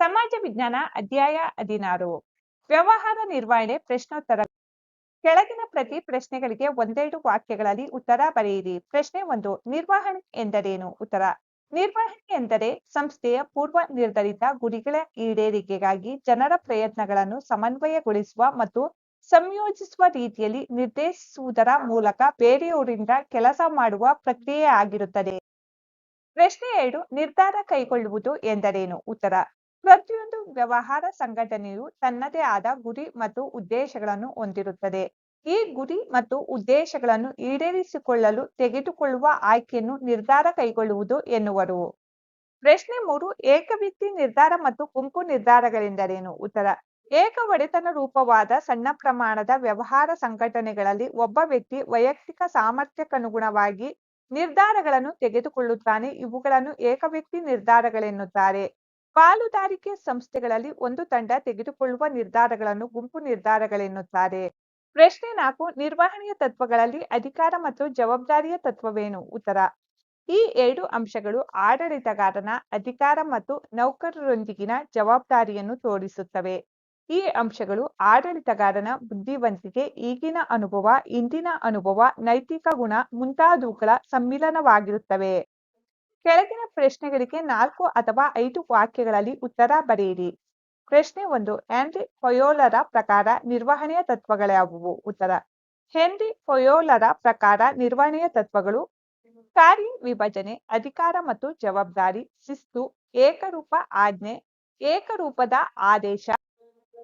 ಸಮಾಜ ವಿಜ್ಞಾನ, ಅಧ್ಯಾಯ ಹದಿನಾರು. ವ್ಯವಹಾರ ನಿರ್ವಹಣೆ, ಪ್ರಶ್ನೋತ್ತರ. ಕೆಳಗಿನ ಪ್ರತಿ ಪ್ರಶ್ನೆಗಳಿಗೆ ಒಂದೆರಡು ವಾಕ್ಯಗಳಲ್ಲಿ ಉತ್ತರ ಬರೆಯಿರಿ. ಪ್ರಶ್ನೆ ಒಂದು, ನಿರ್ವಹಣೆ ಎಂದರೇನು? ಉತ್ತರ, ನಿರ್ವಹಣೆ ಎಂದರೆ ಸಂಸ್ಥೆಯ ಪೂರ್ವ ನಿರ್ಧರಿತ ಗುರಿಗಳ ಈಡೇರಿಕೆಗಾಗಿ ಜನರ ಪ್ರಯತ್ನಗಳನ್ನು ಸಮನ್ವಯಗೊಳಿಸುವ ಮತ್ತು ಸಂಯೋಜಿಸುವ ರೀತಿಯಲ್ಲಿ ನಿರ್ದೇಶಿಸುವುದರ ಮೂಲಕ ಬೇರೆಯವರಿಂದ ಕೆಲಸ ಮಾಡುವ ಪ್ರಕ್ರಿಯೆ ಆಗಿರುತ್ತದೆ. ಪ್ರಶ್ನೆ ಎರಡು, ನಿರ್ಧಾರ ಕೈಗೊಳ್ಳುವುದು ಎಂದರೇನು? ಉತ್ತರ ಪ್ರತಿಯೊಂದು ವ್ಯವಹಾರ ಸಂಘಟನೆಯು ತನ್ನದೇ ಆದ ಗುರಿ ಮತ್ತು ಉದ್ದೇಶಗಳನ್ನು ಹೊಂದಿರುತ್ತದೆ. ಈ ಗುರಿ ಮತ್ತು ಉದ್ದೇಶಗಳನ್ನು ಈಡೇರಿಸಿಕೊಳ್ಳಲು ತೆಗೆದುಕೊಳ್ಳುವ ಆಯ್ಕೆಯನ್ನು ನಿರ್ಧಾರ ಕೈಗೊಳ್ಳುವುದು ಎನ್ನುವರು. ಪ್ರಶ್ನೆ ಮೂರು ಏಕವ್ಯಕ್ತಿ ನಿರ್ಧಾರ ಮತ್ತು ಗುಂಪು ನಿರ್ಧಾರಗಳೆಂದರೇನು? ಉತ್ತರ, ಏಕ ಒಡೆತನ ರೂಪವಾದ ಸಣ್ಣ ಪ್ರಮಾಣದ ವ್ಯವಹಾರ ಸಂಘಟನೆಗಳಲ್ಲಿ ಒಬ್ಬ ವ್ಯಕ್ತಿ ವೈಯಕ್ತಿಕ ಸಾಮರ್ಥ್ಯಕ್ಕನುಗುಣವಾಗಿ ನಿರ್ಧಾರಗಳನ್ನು ತೆಗೆದುಕೊಳ್ಳುತ್ತಾನೆ. ಇವುಗಳನ್ನು ಏಕವ್ಯಕ್ತಿ ನಿರ್ಧಾರಗಳೆನ್ನುತ್ತಾರೆ. ಪಾಲುದಾರಿಕೆ ಸಂಸ್ಥೆಗಳಲ್ಲಿ ಒಂದು ತಂಡ ತೆಗೆದುಕೊಳ್ಳುವ ನಿರ್ಧಾರಗಳನ್ನು ಗುಂಪು ನಿರ್ಧಾರಗಳೆನ್ನುತ್ತಾರೆ. ಪ್ರಶ್ನೆ ನಾಲ್ಕು, ನಿರ್ವಹಣೆಯ ತತ್ವಗಳಲ್ಲಿ ಅಧಿಕಾರ ಮತ್ತು ಜವಾಬ್ದಾರಿಯ ತತ್ವವೇನು? ಉತ್ತರ, ಈ ಎರಡು ಅಂಶಗಳು ಆಡಳಿತಗಾರನ ಅಧಿಕಾರ ಮತ್ತು ನೌಕರರೊಂದಿಗಿನ ಜವಾಬ್ದಾರಿಯನ್ನು ತೋರಿಸುತ್ತವೆ. ಈ ಅಂಶಗಳು ಆಡಳಿತಗಾರನ ಬುದ್ಧಿವಂತಿಕೆ, ಈಗಿನ ಅನುಭವ, ಇಂದಿನ ಅನುಭವ, ನೈತಿಕ ಗುಣ ಮುಂತಾದವುಗಳ ಸಮ್ಮಿಲನವಾಗಿರುತ್ತವೆ. ಕೆಳಗಿನ ಪ್ರಶ್ನೆಗಳಿಗೆ ನಾಲ್ಕು ಅಥವಾ ಐದು ವಾಕ್ಯಗಳಲ್ಲಿ ಉತ್ತರ ಬರೆಯಿರಿ. ಪ್ರಶ್ನೆ ಒಂದು, ಹೆನ್ರಿ ಫೊಯೋಲರ ಪ್ರಕಾರ ನಿರ್ವಹಣೆಯ ತತ್ವಗಳ್ಯಾವುವು ಉತ್ತರ, ಹೆನ್ರಿ ಫೊಯೋಲರ ಪ್ರಕಾರ ನಿರ್ವಹಣೆಯ ತತ್ವಗಳು? ಕಾರ್ಯ ವಿಭಜನೆ, ಅಧಿಕಾರ ಮತ್ತು ಜವಾಬ್ದಾರಿ, ಶಿಸ್ತು, ಏಕರೂಪ ಆಜ್ಞೆ, ಏಕರೂಪದ ಆದೇಶ,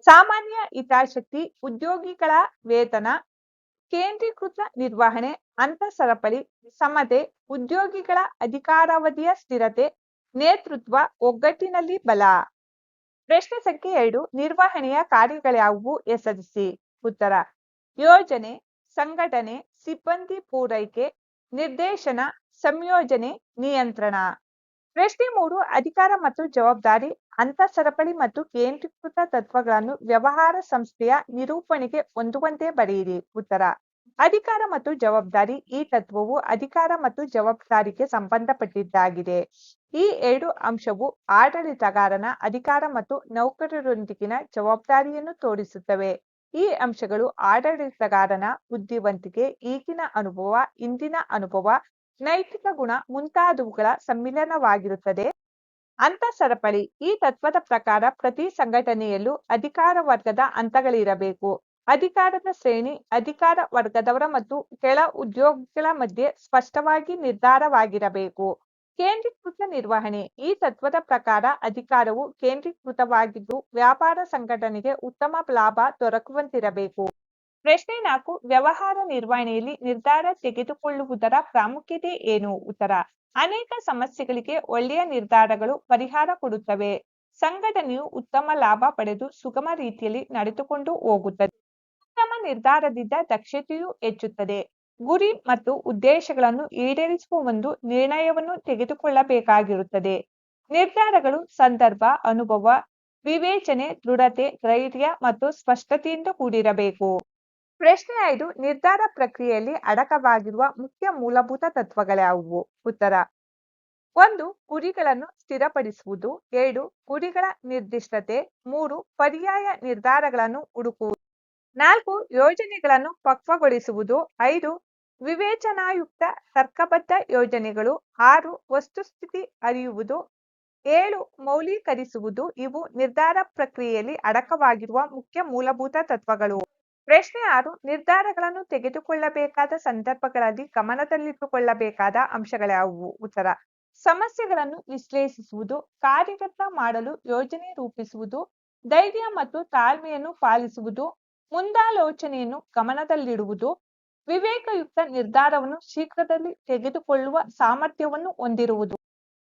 ಸಾಮಾನ್ಯ ಹಿತಾಸಕ್ತಿ, ಉದ್ಯೋಗಿಗಳ ವೇತನ ಕೇಂದ್ರೀಕೃತ ನಿರ್ವಹಣೆ ಅಂತಃಸರಪಳಿ ಸಮತೆ, ಉದ್ಯೋಗಿಗಳ ಅಧಿಕಾರಾವಧಿಯ ಸ್ಥಿರತೆ, ನೇತೃತ್ವ, ಒಗ್ಗಟ್ಟಿನಲ್ಲಿ ಬಲ. ಪ್ರಶ್ನೆ ಸಂಖ್ಯೆ ಎರಡು, ನಿರ್ವಹಣೆಯ ಕಾರ್ಯಗಳ್ಯಾವುವು? ಹೆಸರಿಸಿ ಉತ್ತರ, ಯೋಜನೆ, ಸಂಘಟನೆ, ಸಿಬ್ಬಂದಿ ಪೂರೈಕೆ, ನಿರ್ದೇಶನ, ಸಂಯೋಜನೆ, ನಿಯಂತ್ರಣ. ಪ್ರಶ್ನೆ ಮೂರು, ಅಧಿಕಾರ ಮತ್ತು ಜವಾಬ್ದಾರಿ? ಅಂತಃಸರಪಳಿ ಮತ್ತು ಕೇಂದ್ರೀಕೃತ ತತ್ವಗಳನ್ನು ವ್ಯವಹಾರ ಸಂಸ್ಥೆಯ ನಿರೂಪಣೆಗೆ ಹೊಂದುವಂತೆ ಬರೆಯಿರಿ. ಉತ್ತರ. ಅಧಿಕಾರ ಮತ್ತು ಜವಾಬ್ದಾರಿ ಈ ತತ್ವವು ಅಧಿಕಾರ ಮತ್ತು ಜವಾಬ್ದಾರಿಗೆ ಸಂಬಂಧಪಟ್ಟಿದ್ದಾಗಿದೆ. ಈ ಎರಡು ಅಂಶವು ಆಡಳಿತಗಾರನ ಅಧಿಕಾರ ಮತ್ತು ನೌಕರರೊಂದಿಗಿನ ಜವಾಬ್ದಾರಿಯನ್ನು ತೋರಿಸುತ್ತವೆ. ಈ ಅಂಶಗಳು ಆಡಳಿತಗಾರನ ಬುದ್ಧಿವಂತಿಕೆ, ಈಗಿನ ಅನುಭವ, ಇಂದಿನ ಅನುಭವ, ನೈತಿಕ ಗುಣ ಮುಂತಾದವುಗಳ ಸಮ್ಮಿಲನವಾಗಿರುತ್ತದೆ. ಅಂತಃಸರಪಳಿ ಈ ತತ್ವದ ಪ್ರಕಾರ ಪ್ರತಿ ಸಂಘಟನೆಯಲ್ಲೂ ಅಧಿಕಾರ ವರ್ಗದ ಹಂತಗಳಿರಬೇಕು. ಅಧಿಕಾರದ ಶ್ರೇಣಿ, ಅಧಿಕಾರ ವರ್ಗದವರ ಮತ್ತು ಕೆಳ ಉದ್ಯೋಗಿಗಳ ಮಧ್ಯೆ ಸ್ಪಷ್ಟವಾಗಿ ನಿರ್ಧಾರವಾಗಿರಬೇಕು. ಕೇಂದ್ರೀಕೃತ ನಿರ್ವಹಣೆ ಈ ತತ್ವದ ಪ್ರಕಾರ ಅಧಿಕಾರವು ಕೇಂದ್ರೀಕೃತವಾಗಿದ್ದು ವ್ಯಾಪಾರ ಸಂಘಟನೆಗೆ ಉತ್ತಮ ಲಾಭ ದೊರಕುವಂತಿರಬೇಕು. ಪ್ರಶ್ನೆ ನಾಲ್ಕು, ವ್ಯವಹಾರ ನಿರ್ವಹಣೆಯಲ್ಲಿ ನಿರ್ಧಾರ ತೆಗೆದುಕೊಳ್ಳುವುದರ ಪ್ರಾಮುಖ್ಯತೆ ಏನು? ಉತ್ತರ ಅನೇಕ ಸಮಸ್ಯೆಗಳಿಗೆ ಒಳ್ಳೆಯ ನಿರ್ಧಾರಗಳು ಪರಿಹಾರ ಕೊಡುತ್ತವೆ. ಸಂಘಟನೆಯು ಉತ್ತಮ ಲಾಭ ಪಡೆದು ಸುಗಮ ರೀತಿಯಲ್ಲಿ ನಡೆದುಕೊಂಡು ಹೋಗುತ್ತದೆ. ಉತ್ತಮ ನಿರ್ಧಾರದಿಂದ ದಕ್ಷತೆಯು ಹೆಚ್ಚುತ್ತದೆ. ಗುರಿ ಮತ್ತು ಉದ್ದೇಶಗಳನ್ನು ಈಡೇರಿಸುವ ಒಂದು ನಿರ್ಣಯವನ್ನು ತೆಗೆದುಕೊಳ್ಳಬೇಕಾಗಿರುತ್ತದೆ. ನಿರ್ಧಾರಗಳು ಸಂದರ್ಭ, ಅನುಭವ, ವಿವೇಚನೆ, ದೃಢತೆ, ಧೈರ್ಯ ಮತ್ತು ಸ್ಪಷ್ಟತೆಯಿಂದ ಕೂಡಿರಬೇಕು. ಪ್ರಶ್ನೆ ಐದು ನಿರ್ಧಾರ ಪ್ರಕ್ರಿಯೆಯಲ್ಲಿ ಅಡಕವಾಗಿರುವ ಮುಖ್ಯ ಮೂಲಭೂತ ತತ್ವಗಳ್ಯಾವುವು ಉತ್ತರ. ಒಂದು ಗುರಿಗಳನ್ನು ಸ್ಥಿರಪಡಿಸುವುದು. ಎರಡು ಗುರಿಗಳ ನಿರ್ದಿಷ್ಟತೆ. ಮೂರು, ಪರ್ಯಾಯ ನಿರ್ಧಾರಗಳನ್ನು ಹುಡುಕುವುದು. ನಾಲ್ಕು, ಯೋಜನೆಗಳನ್ನು ಪಕ್ವಗೊಳಿಸುವುದು. ಐದು, ವಿವೇಚನಾಯುಕ್ತ, ತರ್ಕಬದ್ಧ ಯೋಜನೆಗಳು. ಆರು, ವಸ್ತುಸ್ಥಿತಿ ಅರಿಯುವುದು. ಏಳು, ಮೌಲ್ಯೀಕರಿಸುವುದು. ಇವು ನಿರ್ಧಾರ ಪ್ರಕ್ರಿಯೆಯಲ್ಲಿ ಅಡಕವಾಗಿರುವ ಮುಖ್ಯ ಮೂಲಭೂತ ತತ್ವಗಳು. ಪ್ರಶ್ನೆ ಆರು, ನಿರ್ಧಾರಗಳನ್ನು ತೆಗೆದುಕೊಳ್ಳಬೇಕಾದ ಸಂದರ್ಭಗಳಲ್ಲಿ ಗಮನದಲ್ಲಿಟ್ಟುಕೊಳ್ಳಬೇಕಾದ ಅಂಶಗಳ್ಯಾವುವು ಉತ್ತರ, ಸಮಸ್ಯೆಗಳನ್ನು ವಿಶ್ಲೇಷಿಸುವುದು, ಕಾರ್ಯಗತ ಮಾಡಲು ಯೋಜನೆ ರೂಪಿಸುವುದು, ಧೈರ್ಯ ಮತ್ತು ತಾಳ್ಮೆಯನ್ನು ಪಾಲಿಸುವುದು, ಮುಂದಾಲೋಚನೆಯನ್ನು ಗಮನದಲ್ಲಿಡುವುದು, ವಿವೇಕಯುಕ್ತ ನಿರ್ಧಾರವನ್ನು ಶೀಘ್ರದಲ್ಲಿ ತೆಗೆದುಕೊಳ್ಳುವ ಸಾಮರ್ಥ್ಯವನ್ನು ಹೊಂದಿರುವುದು.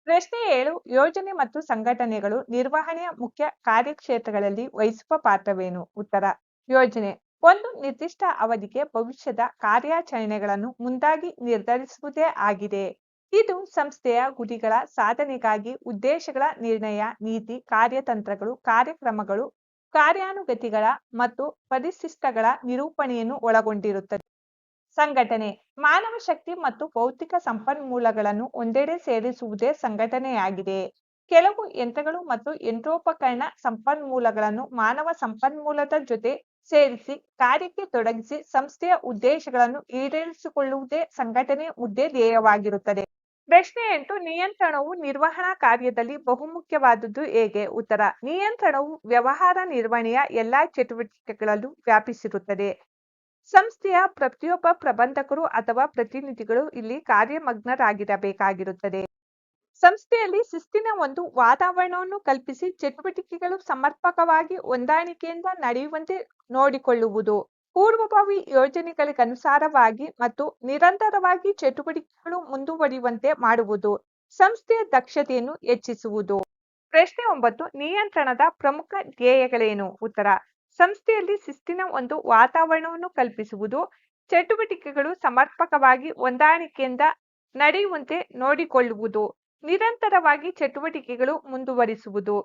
ಪ್ರಶ್ನೆ ಏಳು, ಯೋಜನೆ ಮತ್ತು ಸಂಘಟನೆಗಳು ನಿರ್ವಹಣೆಯ ಮುಖ್ಯ ಕಾರ್ಯಕ್ಷೇತ್ರಗಳಲ್ಲಿ ವಹಿಸುವ ಪಾತ್ರವೇನು? ಉತ್ತರ, ಯೋಜನೆ. ಒಂದು ನಿರ್ದಿಷ್ಟ ಅವಧಿಗೆ ಭವಿಷ್ಯದ ಕಾರ್ಯಾಚರಣೆಗಳನ್ನು ಮುಂದಾಗಿ ನಿರ್ಧರಿಸುವುದೇ ಆಗಿದೆ. ಇದು ಸಂಸ್ಥೆಯ ಗುರಿಗಳ ಸಾಧನೆಗಾಗಿ ಉದ್ದೇಶಗಳ ನಿರ್ಣಯ, ನೀತಿ, ಕಾರ್ಯತಂತ್ರಗಳು, ಕಾರ್ಯಕ್ರಮಗಳು, ಕಾರ್ಯಾನುಗತಿಗಳ ಮತ್ತು ಪರಿಶಿಷ್ಟಗಳ ನಿರೂಪಣೆಯನ್ನು ಒಳಗೊಂಡಿರುತ್ತದೆ. ಸಂಘಟನೆ ಮಾನವ ಶಕ್ತಿ ಮತ್ತು ಭೌತಿಕ ಸಂಪನ್ಮೂಲಗಳನ್ನು ಒಂದೆಡೆ ಸೇರಿಸುವುದೇ ಸಂಘಟನೆಯಾಗಿದೆ. ಕೆಲವು ಯಂತ್ರಗಳು ಮತ್ತು ಯಂತ್ರೋಪಕರಣ ಸಂಪನ್ಮೂಲಗಳನ್ನು ಮಾನವ ಸಂಪನ್ಮೂಲದ ಜೊತೆ ಸೇರಿಸಿ, ಕಾರ್ಯಕ್ಕೆ ತೊಡಗಿಸಿ, ಸಂಸ್ಥೆಯ ಉದ್ದೇಶಗಳನ್ನು ಈಡೇರಿಸಿಕೊಳ್ಳುವುದೇ ಸಂಘಟನೆ ಉದ್ದೇ ಧ್ಯೇಯವಾಗಿರುತ್ತದೆ. ಪ್ರಶ್ನೆ ಎಂಟು, ನಿಯಂತ್ರಣವು ನಿರ್ವಹಣಾ ಕಾರ್ಯದಲ್ಲಿ ಬಹುಮುಖ್ಯವಾದುದು ಹೇಗೆ? ಉತ್ತರ, ನಿಯಂತ್ರಣವು ವ್ಯವಹಾರ ನಿರ್ವಹಣೆಯ ಎಲ್ಲಾ ಚಟುವಟಿಕೆಗಳಲ್ಲೂ ವ್ಯಾಪಿಸಿರುತ್ತದೆ. ಸಂಸ್ಥೆಯ ಪ್ರತಿಯೊಬ್ಬ ಪ್ರಬಂಧಕರು ಅಥವಾ ಪ್ರತಿನಿಧಿಗಳು ಇಲ್ಲಿ ಕಾರ್ಯಮಗ್ನರಾಗಿರಬೇಕಾಗಿರುತ್ತದೆ. ಸಂಸ್ಥೆಯಲ್ಲಿ ಶಿಸ್ತಿನ ಒಂದು ವಾತಾವರಣವನ್ನು ಕಲ್ಪಿಸಿ ಚಟುವಟಿಕೆಗಳು ಸಮರ್ಪಕವಾಗಿ ಹೊಂದಾಣಿಕೆಯಿಂದ ನಡೆಯುವಂತೆ ನೋಡಿಕೊಳ್ಳುವುದು. ಪೂರ್ವಭಾವಿ ಯೋಜನೆಗಳಿಗನುಸಾರವಾಗಿ ಮತ್ತು ನಿರಂತರವಾಗಿ ಚಟುವಟಿಕೆಗಳು ಮುಂದುವರಿಯುವಂತೆ ಮಾಡುವುದು. ಸಂಸ್ಥೆಯ ದಕ್ಷತೆಯನ್ನು ಹೆಚ್ಚಿಸುವುದು. ಪ್ರಶ್ನೆ ಒಂಬತ್ತು, ನಿಯಂತ್ರಣದ ಪ್ರಮುಖ ಧ್ಯೇಯಗಳೇನು? ಉತ್ತರ, ಸಂಸ್ಥೆಯಲ್ಲಿ ಶಿಸ್ತಿನ ಒಂದು ವಾತಾವರಣವನ್ನು ಕಲ್ಪಿಸುವುದು, ಚಟುವಟಿಕೆಗಳು ಸಮರ್ಪಕವಾಗಿ ಹೊಂದಾಣಿಕೆಯಿಂದ ನಡೆಯುವಂತೆ ನೋಡಿಕೊಳ್ಳುವುದು. ನಿರಂತರವಾಗಿ ಚಟುವಟಿಕೆಗಳು ಮುಂದುವರಿಸುವುದು,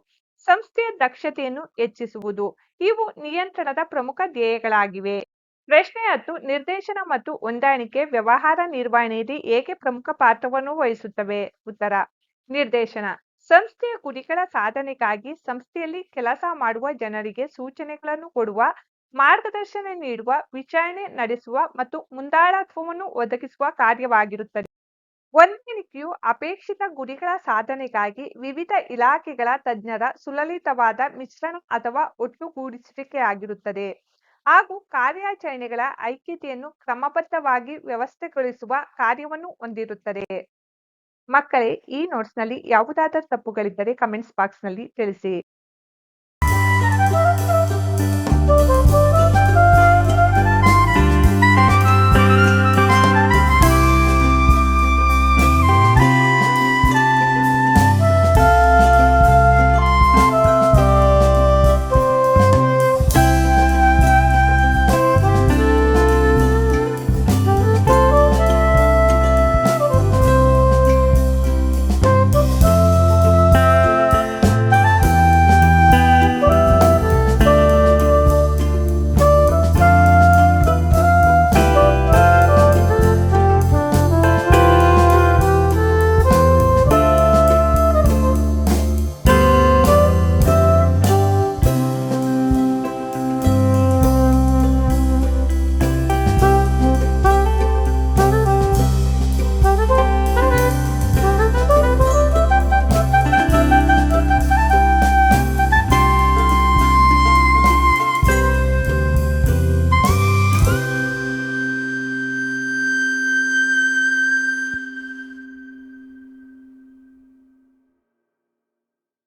ಸಂಸ್ಥೆಯ ದಕ್ಷತೆಯನ್ನು ಹೆಚ್ಚಿಸುವುದು, ಇವು ನಿಯಂತ್ರಣದ ಪ್ರಮುಖ ಧ್ಯೇಯಗಳಾಗಿವೆ. ಪ್ರಶ್ನೆ ಹತ್ತು, ನಿರ್ದೇಶನ ಮತ್ತು ಹೊಂದಾಣಿಕೆ ವ್ಯವಹಾರ ನಿರ್ವಹಣೆಯಲ್ಲಿ ಏಕೆ ಪ್ರಮುಖ ಪಾತ್ರವನ್ನು ವಹಿಸುತ್ತವೆ? ಉತ್ತರ, ನಿರ್ದೇಶನ, ಸಂಸ್ಥೆಯ ಗುರಿಗಳ ಸಾಧನೆಗಾಗಿ ಸಂಸ್ಥೆಯಲ್ಲಿ ಕೆಲಸ ಮಾಡುವ ಜನರಿಗೆ ಸೂಚನೆಗಳನ್ನು ಕೊಡುವ, ಮಾರ್ಗದರ್ಶನ ನೀಡುವ, ವಿಚಾರಣೆ ನಡೆಸುವ ಮತ್ತು ಮುಂದಾಳತ್ವವನ್ನು ಒದಗಿಸುವ ಕಾರ್ಯವಾಗಿರುತ್ತದೆ. ಹೊಂದಾಣಿಕೆಯು ಅಪೇಕ್ಷಿತ ಗುರಿಗಳ ಸಾಧನೆಗಾಗಿ ವಿವಿಧ ಇಲಾಖೆಗಳ ತಜ್ಞರ ಸುಲಲಿತವಾದ ಮಿಶ್ರಣ ಅಥವಾ ಒಟ್ಟುಗೂಡಿಸುವಿಕೆಯಾಗಿರುತ್ತದೆ ಹಾಗೂ ಕಾರ್ಯಾಚರಣೆಗಳ ಐಕ್ಯತೆಯನ್ನು ಕ್ರಮಬದ್ಧವಾಗಿ ವ್ಯವಸ್ಥೆಗೊಳಿಸುವ ಕಾರ್ಯವನ್ನು ಹೊಂದಿರುತ್ತದೆ. ಮಕ್ಕಳೇ, ಈ ನೋಟ್ಸ್ನಲ್ಲಿ ಯಾವುದಾದರೂ ತಪ್ಪುಗಳಿದ್ದರೆ ಕಮೆಂಟ್ಸ್ ಬಾಕ್ಸ್ನಲ್ಲಿ ತಿಳಿಸಿ.